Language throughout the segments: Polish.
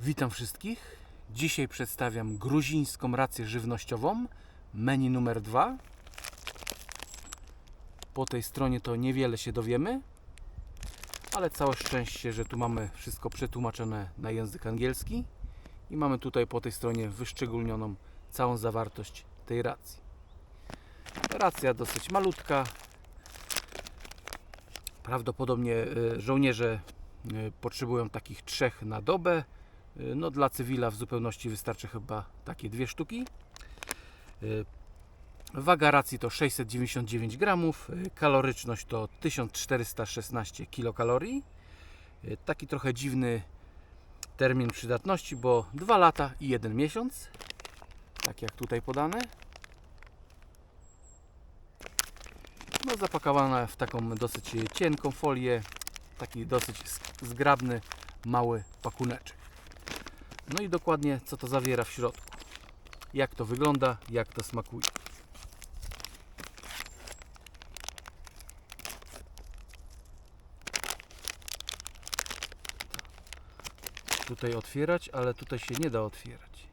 Witam wszystkich. Dzisiaj przedstawiam gruzińską rację żywnościową, menu numer 2. Po tej stronie to niewiele się dowiemy, ale całe szczęście, że tu mamy wszystko przetłumaczone na język angielski i mamy tutaj po tej stronie wyszczególnioną całą zawartość tej racji. Racja dosyć malutka. Prawdopodobnie e, żołnierze e, potrzebują takich trzech na dobę. E, No dla cywila w zupełności wystarczy chyba takie dwie sztuki. E, Waga racji to 699 gramów, e, kaloryczność to 1416 kilokalorii. Taki trochę dziwny termin przydatności, bo 2 lata i 1 miesiąc. Tak jak tutaj podane. No zapakowana w taką dosyć cienką folię, taki dosyć zgrabny, mały pakuneczek. No i dokładnie co to zawiera w środku. Jak to wygląda, jak to smakuje. Tutaj otwierać, ale tutaj się nie da otwierać.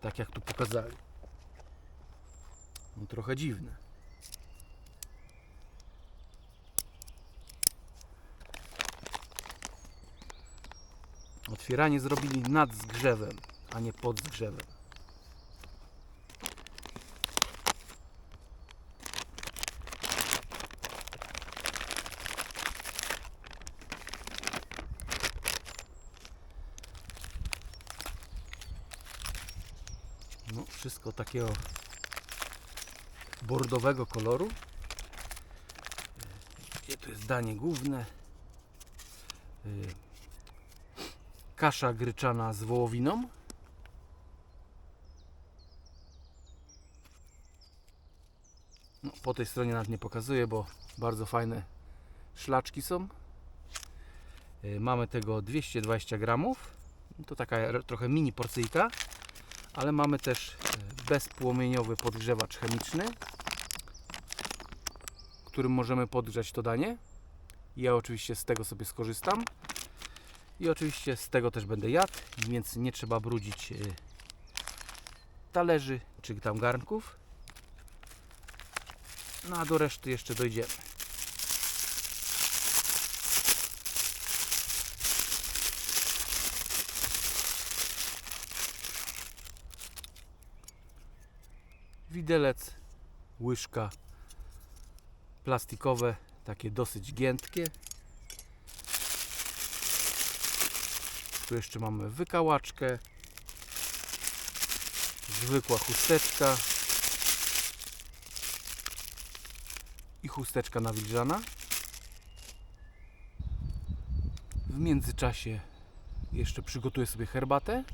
Tak jak tu pokazali. No trochę dziwne. Otwieranie zrobili nad zgrzewem, a nie pod zgrzewem. No, wszystko takiego bordowego koloru. Gdzie to jest danie główne? Kasza gryczana z wołowiną. No, po tej stronie nawet nie pokazuję, bo bardzo fajne szlaczki są. Y, Mamy tego 220 gramów. To taka trochę mini porcyjka, ale mamy też y, bezpłomieniowy podgrzewacz chemiczny, którym możemy podgrzać to danie. Ja oczywiście z tego sobie skorzystam. I oczywiście z tego też będę jadł, więc nie trzeba brudzić y, talerzy czy tam garnków. No a do reszty jeszcze dojdziemy. Widelec, łyżka plastikowe, takie dosyć giętkie. Tu jeszcze mamy wykałaczkę, zwykła chusteczka i chusteczka nawilżana. W międzyczasie jeszcze przygotuję sobie herbatę.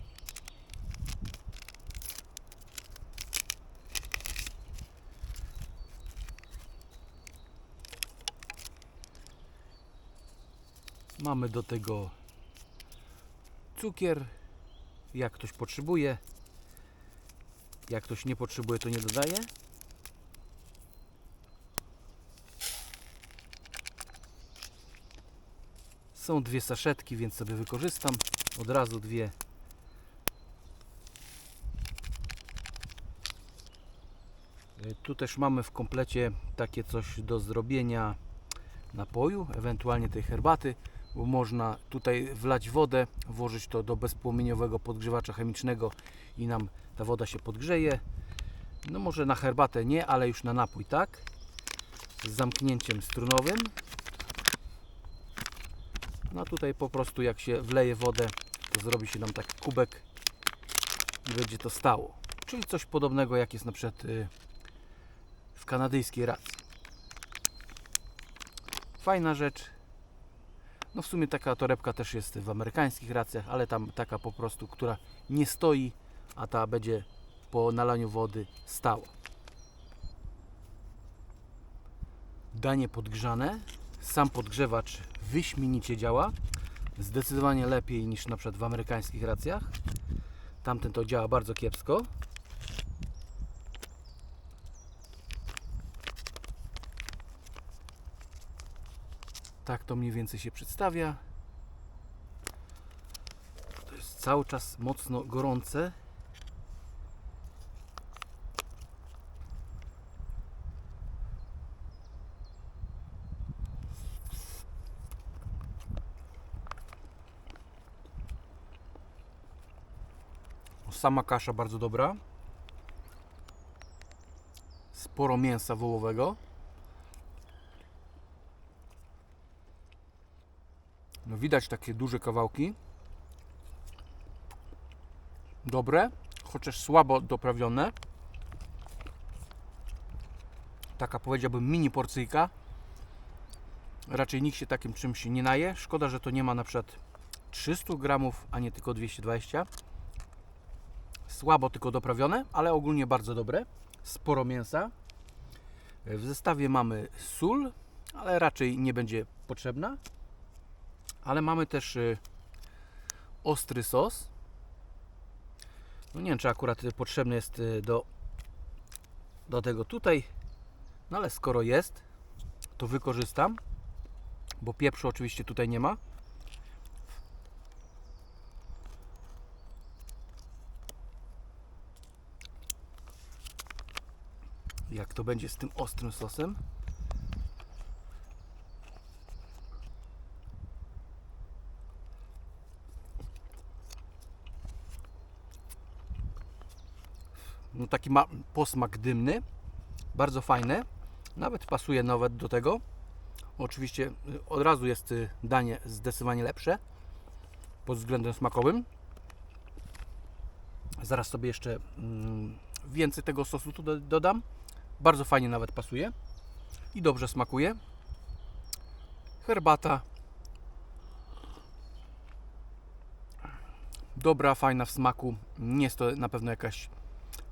Mamy do tego cukier, jak ktoś potrzebuje. Jak ktoś nie potrzebuje, to nie dodaje. Są dwie saszetki, więc sobie wykorzystam od razu dwie. Y, Tu też mamy w komplecie takie coś do zrobienia napoju, ewentualnie tej herbaty można tutaj wlać wodę, włożyć to do bezpłomieniowego podgrzewacza chemicznego i nam ta woda się podgrzeje. No może na herbatę nie, ale już na napój tak. Z zamknięciem strunowym. No tutaj po prostu jak się wleje wodę, to zrobi się nam taki kubek i będzie to stało. Czyli coś podobnego jak jest na przykład y, w kanadyjskiej racji. Fajna rzecz, no w sumie taka torebka też jest w amerykańskich racjach, ale tam taka po prostu, która nie stoi, a ta będzie po nalaniu wody stała. Danie podgrzane. Sam podgrzewacz wyśmienicie działa. Zdecydowanie lepiej niż na przykład w amerykańskich racjach. Tamten to działa bardzo kiepsko. Tak to mniej więcej się przedstawia. To jest cały czas mocno gorące. Sama kasza bardzo dobra. Sporo mięsa wołowego. No widać takie duże kawałki. Dobre, chociaż słabo doprawione. Taka powiedziałbym mini porcyjka. Raczej nikt się takim czymś nie naje. Szkoda, że to nie ma na przykład 300 gramów, a nie tylko 220. Słabo tylko doprawione, ale ogólnie bardzo dobre. Sporo mięsa. W zestawie mamy sól, ale raczej nie będzie potrzebna. Ale mamy też y, ostry sos. No nie wiem, czy akurat potrzebny jest y, do, do tego tutaj. No ale skoro jest, to wykorzystam. Bo pieprzu oczywiście tutaj nie ma. Jak to będzie z tym ostrym sosem? No taki ma posmak dymny, bardzo fajny, nawet pasuje nawet do tego. Oczywiście y, od razu jest y, danie zdecydowanie lepsze pod względem smakowym. Zaraz sobie jeszcze mm, więcej tego sosu tu do- dodam. Bardzo fajnie nawet pasuje i dobrze smakuje. Herbata. Dobra, fajna w smaku. Nie jest to na pewno jakaś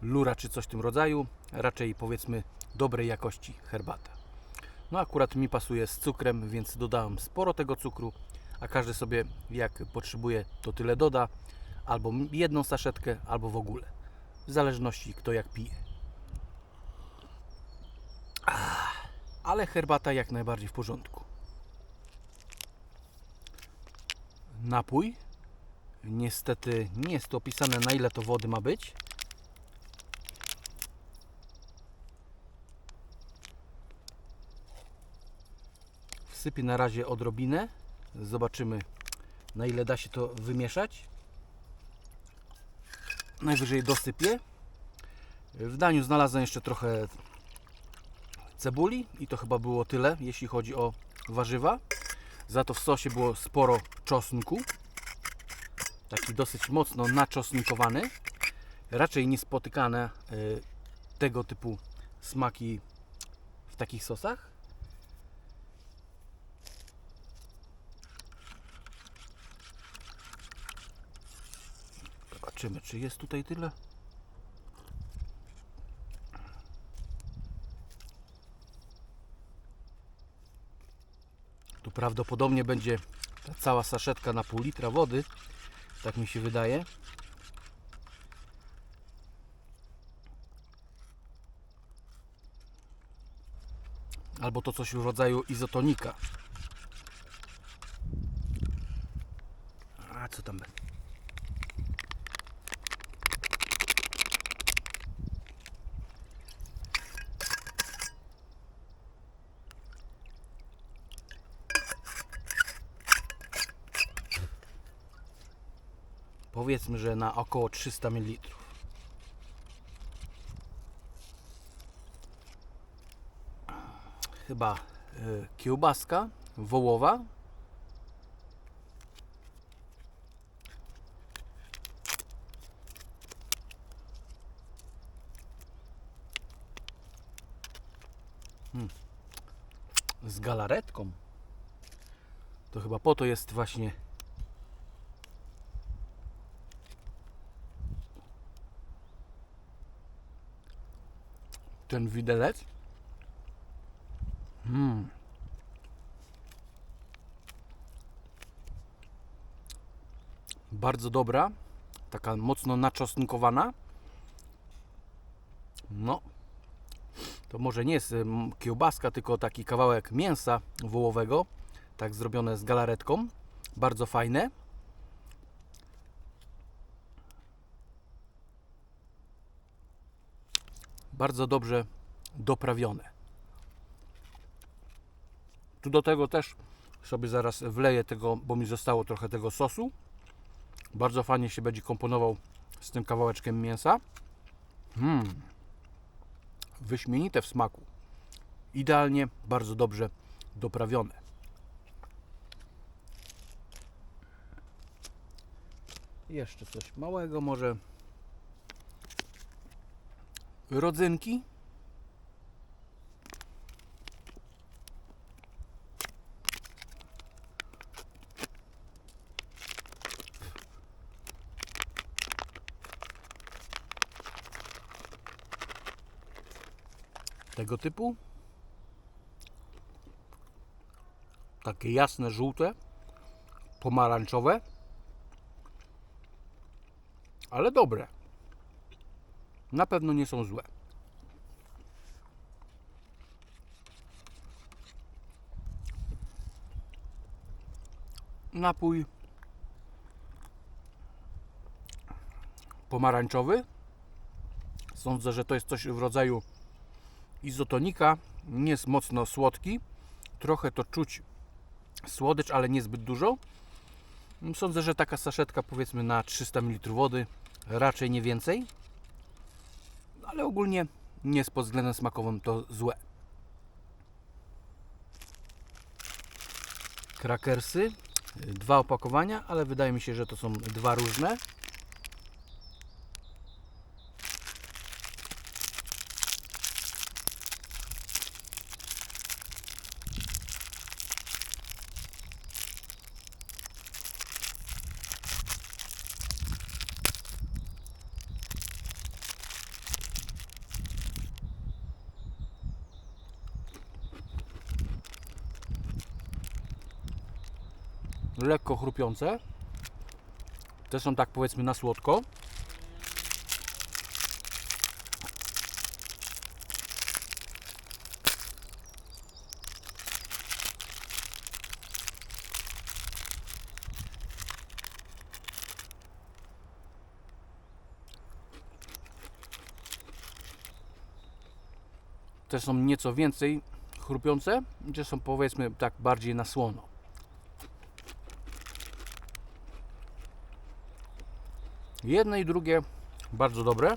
lura czy coś w tym rodzaju, raczej powiedzmy dobrej jakości herbata. No akurat mi pasuje z cukrem, więc dodałem sporo tego cukru, a każdy sobie jak potrzebuje to tyle doda, albo jedną saszetkę, albo w ogóle. W zależności kto jak pije. Ah, Ale herbata jak najbardziej w porządku. Napój. Niestety nie jest to opisane na ile to wody ma być. Wsypię na razie odrobinę. Zobaczymy na ile da się to wymieszać. Najwyżej dosypię. W daniu znalazłem jeszcze trochę cebuli i to chyba było tyle, jeśli chodzi o warzywa. Za to w sosie było sporo czosnku. Taki dosyć mocno naczosnkowany. Raczej niespotykane y, tego typu smaki w takich sosach. Zobaczymy, czy jest tutaj tyle. Tu prawdopodobnie będzie ta cała saszetka na pół litra wody. Tak mi się wydaje. Albo to coś w rodzaju izotonika. A co tam będzie? Powiedzmy, że na około 300 ml. Chyba y, kiełbaska wołowa. Hmm. Z galaretką. To chyba po to jest właśnie ten widelec. Mm. Bardzo dobra. Taka mocno naczosnkowana. No. To może nie jest kiełbaska, tylko taki kawałek mięsa wołowego. Tak zrobione z galaretką. Bardzo fajne. Bardzo dobrze doprawione. Tu do tego też sobie zaraz wleję tego, bo mi zostało trochę tego sosu. Bardzo fajnie się będzie komponował z tym kawałeczkiem mięsa. Mm. Wyśmienite w smaku. Idealnie, bardzo dobrze doprawione. Jeszcze coś małego, może rodzynki. Tego typu. Takie jasne, żółte, pomarańczowe, ale dobre. Na pewno nie są złe. Napój pomarańczowy. Sądzę, że to jest coś w rodzaju izotonika. Nie jest mocno słodki. Trochę to czuć słodycz, ale niezbyt dużo. Sądzę, że taka saszetka powiedzmy na 300 ml wody, raczej nie więcej. Ale ogólnie nie jest pod względem smakowym to złe. Krakersy, dwa opakowania, ale wydaje mi się, że to są dwa różne. Lekko chrupiące. Te są tak powiedzmy na słodko. Te są nieco więcej chrupiące, te są powiedzmy tak bardziej na słono. Jedne i drugie bardzo dobre.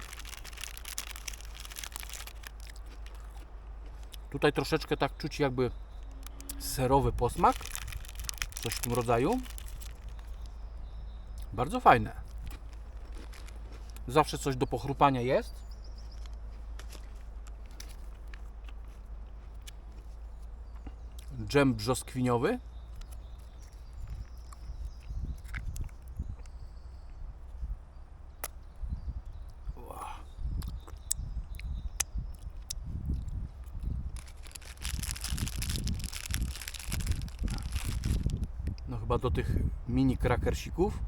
Tutaj troszeczkę tak czuć jakby serowy posmak. Coś w tym rodzaju. Bardzo fajne. Zawsze coś do pochrupania jest. Dżem brzoskwiniowy. No chyba do tych mini krakersików.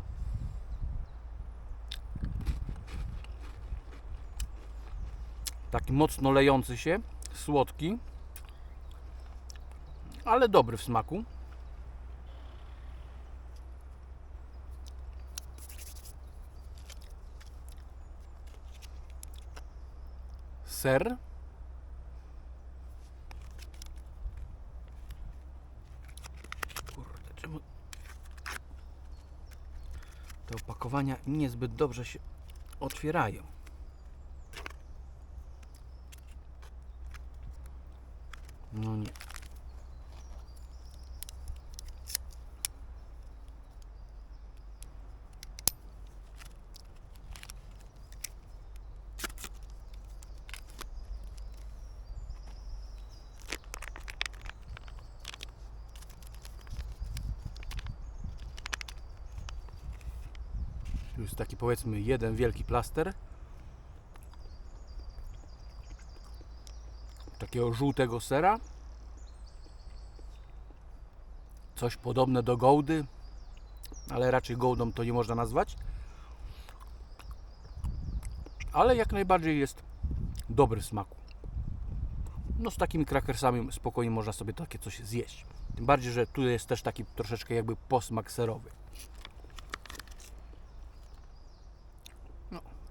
Taki mocno lejący się, słodki, ale dobry w smaku. Ser. Opakowania niezbyt dobrze się otwierają? Jest taki powiedzmy jeden wielki plaster. Takiego żółtego sera. Coś podobne do gołdy, ale raczej gołdą to nie można nazwać. Ale jak najbardziej jest dobry w smaku. No z takimi krakersami spokojnie można sobie takie coś zjeść. Tym bardziej, że tu jest też taki troszeczkę jakby posmak serowy.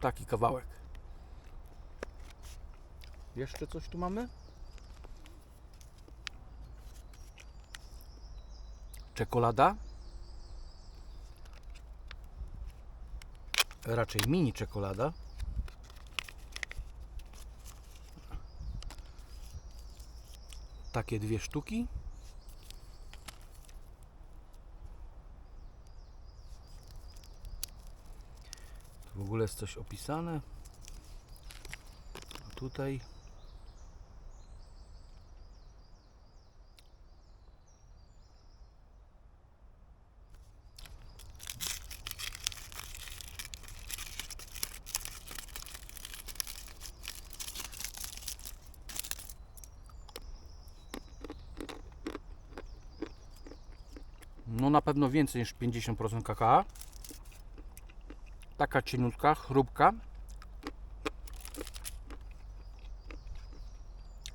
Taki kawałek. Jeszcze coś tu mamy? Czekolada. Raczej mini czekolada. Takie dwie sztuki. W ogóle jest coś opisane. A tutaj No na pewno więcej niż 50% kakao. Taka cieniutka, chrupka.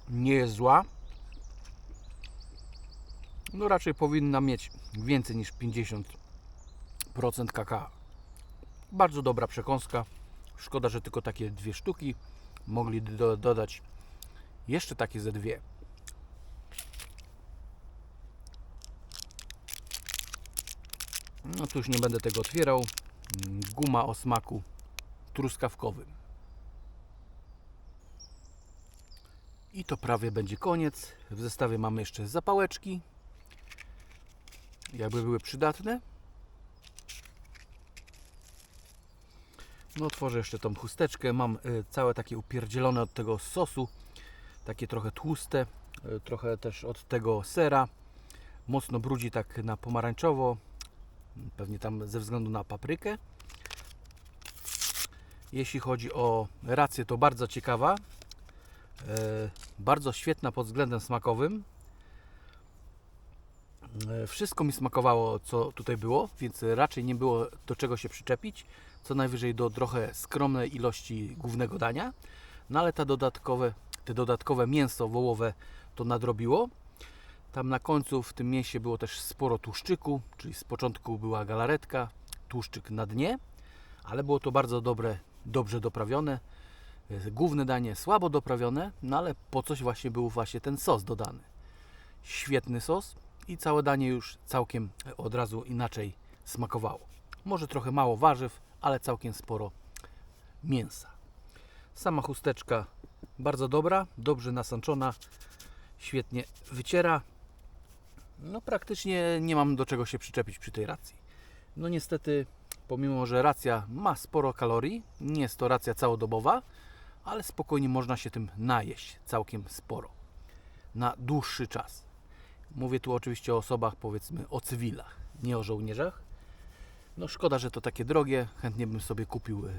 Nie jest zła. No raczej powinna mieć więcej niż 50% kakao. Bardzo dobra przekąska. Szkoda, że tylko takie dwie sztuki. Mogli do, dodać jeszcze takie ze dwie. No tu już nie będę tego otwierał. Guma o smaku truskawkowym. I to prawie będzie koniec. W zestawie mamy jeszcze zapałeczki. Jakby były przydatne. No otworzę jeszcze tą chusteczkę. Mam y, całe takie upierdzielone od tego sosu. Takie trochę tłuste. y, Trochę też od tego sera. Mocno brudzi tak na pomarańczowo. Pewnie tam ze względu na paprykę. Jeśli chodzi o rację, to bardzo ciekawa. E, bardzo świetna pod względem smakowym. E, wszystko mi smakowało, co tutaj było, więc raczej nie było do czego się przyczepić. Co najwyżej do trochę skromnej ilości głównego dania. No ale ta dodatkowe, te dodatkowe mięso wołowe to nadrobiło. Tam na końcu w tym mięsie było też sporo tłuszczyku, czyli z początku była galaretka, tłuszczyk na dnie, ale było to bardzo dobre, dobrze doprawione. E, Główne danie słabo doprawione, no ale po coś właśnie był właśnie ten sos dodany. Świetny sos i całe danie już całkiem od razu inaczej smakowało. Może trochę mało warzyw, ale całkiem sporo mięsa. Sama chusteczka bardzo dobra, dobrze nasączona, świetnie wyciera. No praktycznie nie mam do czego się przyczepić przy tej racji. No niestety, pomimo że racja ma sporo kalorii, nie jest to racja całodobowa, ale spokojnie można się tym najeść całkiem sporo. Na dłuższy czas. Mówię tu oczywiście o osobach, powiedzmy, o cywilach, nie o żołnierzach. No szkoda, że to takie drogie. Chętnie bym sobie kupił e,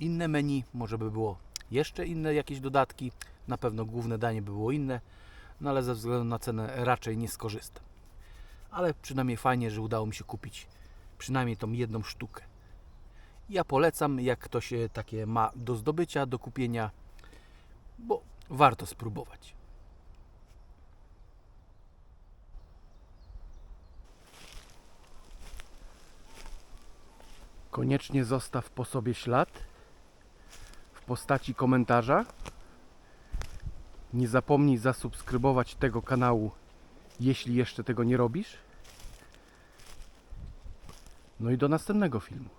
inne menu, może by było jeszcze inne jakieś dodatki. Na pewno główne danie by było inne, no ale ze względu na cenę raczej nie skorzystam. Ale przynajmniej fajnie, że udało mi się kupić przynajmniej tą jedną sztukę. Ja polecam, jak ktoś takie ma do zdobycia, do kupienia, bo warto spróbować. Koniecznie zostaw po sobie ślad w postaci komentarza. Nie zapomnij zasubskrybować tego kanału, jeśli jeszcze tego nie robisz. No i do następnego filmu.